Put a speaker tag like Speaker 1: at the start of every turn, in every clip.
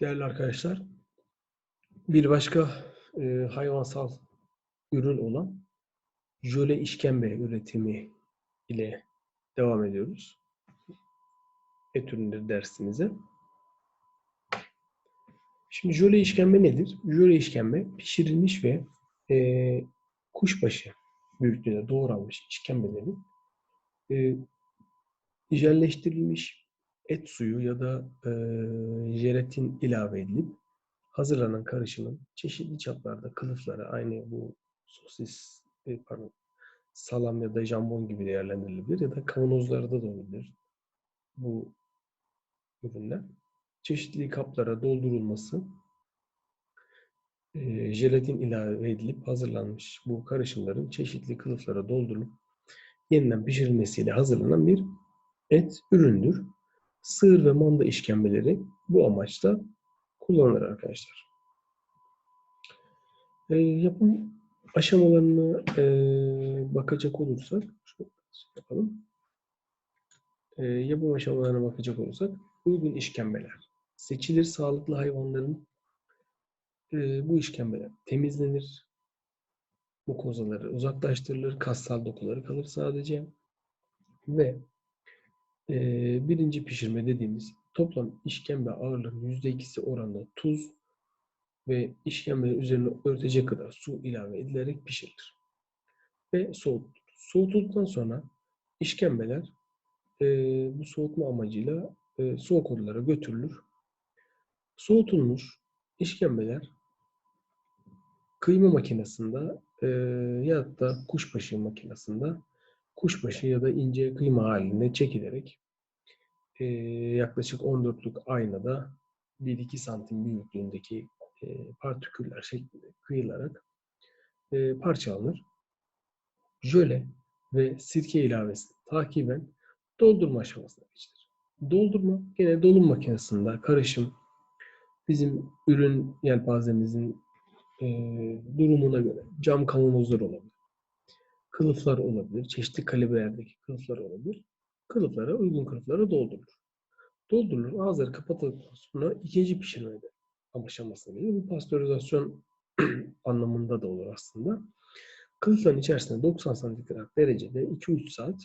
Speaker 1: Değerli arkadaşlar, bir başka e, hayvansal ürün olan jöle işkembe üretimi ile devam ediyoruz. Et ürünleri dersimize. Şimdi jöle işkembe nedir? Jöle işkembe pişirilmiş ve e, kuşbaşı büyüklüğünde doğranmış işkembelerin e, jelleştirilmiş et suyu ya da e, jelatin ilave edilip hazırlanan karışımın çeşitli çaplarda kılıflara aynı bu sosis, e, pardon, salam ya da jambon gibi değerlendirilebilir ya da kavanozlarda da olabilir bu ürünler. Çeşitli kaplara doldurulması, e, jelatin ilave edilip hazırlanmış bu karışımların çeşitli kılıflara doldurulup yeniden pişirilmesiyle hazırlanan bir et üründür. Sığır ve manda işkembeleri bu amaçla kullanılır arkadaşlar. E, yapım aşamalarına e, bakacak olursak şöyle yapalım. E, yapım aşamalarına bakacak olursak uygun işkembeler seçilir. Sağlıklı hayvanların e, bu işkembeler temizlenir. Mukozaları uzaklaştırılır. Kassal dokuları kalır sadece. Ve e, birinci pişirme dediğimiz toplam işkembe ağırlığının %2'si oranında tuz ve işkembenin üzerine örtecek kadar su ilave edilerek pişirilir. Ve soğutulur. Soğutulduktan sonra işkembeler e, bu soğutma amacıyla e, soğuk odalara götürülür. Soğutulmuş işkembeler kıyma makinesinde e, ya da kuşbaşı makinesinde kuşbaşı ya da ince kıyma halinde çekilerek e, yaklaşık 14'lük aynada 1-2 santim büyüklüğündeki e, partiküller şeklinde kıyılarak e, parçalanır. Jöle ve sirke ilavesi takiben doldurma aşamasına geçilir. Doldurma gene dolum makinesinde karışım bizim ürün yelpazemizin e, durumuna göre cam kavanozlar olabilir. Kılıflar olabilir. Çeşitli kalibrelerdeki kılıflar olabilir. Kılıflara, uygun kılıflara doldurulur. Doldurulur. Ağızları kapatıldıktan sonra ikinci pişirmede aşamasına gelir. Bu pastörizasyon anlamında da olur aslında. Kılıfların içerisinde 90 santigrat derecede 2-3 saat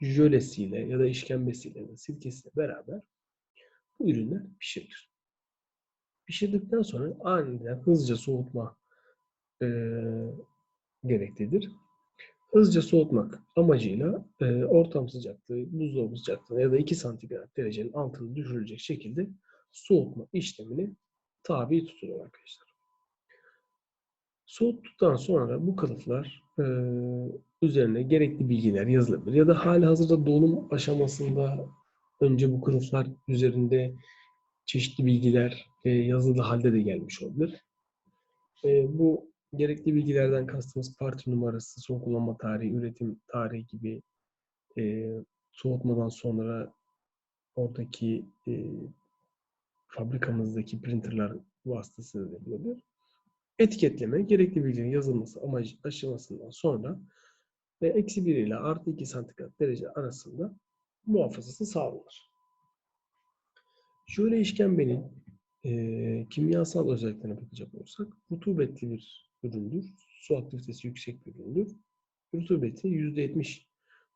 Speaker 1: jölesiyle ya da işkembesiyle ya da sirkesiyle beraber bu ürünler pişirilir. Pişirdikten sonra aniden hızlıca soğutma e, gereklidir. Hızlıca soğutmak amacıyla e, ortam sıcaklığı, buzdolabı sıcaklığı ya da 2 santigrat derecenin altına düşürülecek şekilde soğutma işlemini tabi tutulur arkadaşlar. Soğuttuktan sonra bu kılıflar e, üzerine gerekli bilgiler yazılabilir. Ya da hali hazırda dolum aşamasında önce bu kılıflar üzerinde çeşitli bilgiler e, yazılı halde de gelmiş olabilir. E, bu gerekli bilgilerden kastımız parti numarası, son kullanma tarihi, üretim tarihi gibi e, soğutmadan sonra oradaki e, fabrikamızdaki printerlar vasıtasıyla yapılabilir. Etiketleme, gerekli bilginin yazılması amacı aşamasından sonra ve eksi 1 ile artı 2 santigrat derece arasında muhafazası sağlanır. Şöyle işkembenin e, kimyasal özelliklerine bakacak olursak rutubetli bir üründür. Su aktivitesi yüksek bir üründür. Rutubeti %70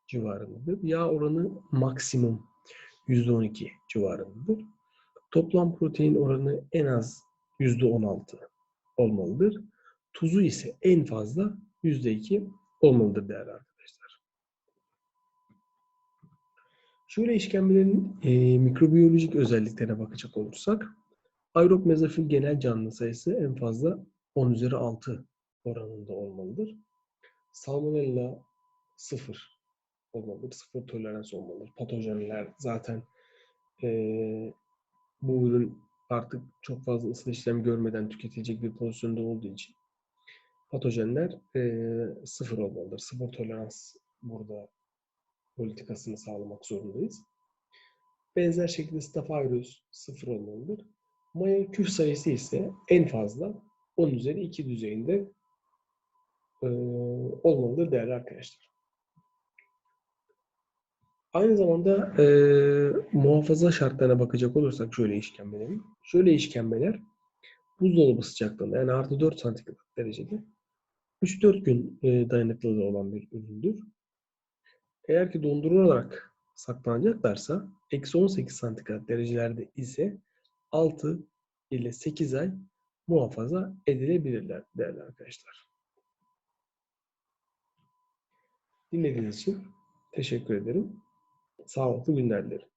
Speaker 1: civarındadır. Yağ oranı maksimum %12 civarındadır. Toplam protein oranı en az %16 olmalıdır. Tuzu ise en fazla %2 olmalıdır değerli arkadaşlar. Şöyle işkembelerin e, mikrobiyolojik özelliklerine bakacak olursak aerob mezofil genel canlı sayısı en fazla 10 üzeri 6 oranında olmalıdır. Salmonella 0 olmalıdır. Sıfır tolerans olmalıdır. Patojenler zaten e, bu ürün artık çok fazla ısıl işlem görmeden tüketilecek bir pozisyonda olduğu için patojenler e, sıfır olmalıdır. Sıfır tolerans burada politikasını sağlamak zorundayız. Benzer şekilde staphylococcus sıfır olmalıdır. Maya küf sayısı ise en fazla 10 üzeri 2 düzeyinde e, olmalıdır değerli arkadaşlar. Aynı zamanda eee, muhafaza şartlarına bakacak olursak şöyle işkembelerin. Şöyle işkembeler buzdolabı sıcaklığında yani artı 4 santigrat derecede 3-4 gün eee, dayanıklılığı olan bir üründür. Eğer ki dondurularak saklanacaklarsa eksi 18 santigrat derecelerde ise 6 ile 8 ay muhafaza edilebilirler değerli arkadaşlar. Dinlediğiniz için teşekkür ederim. Sağlıklı günler dilerim.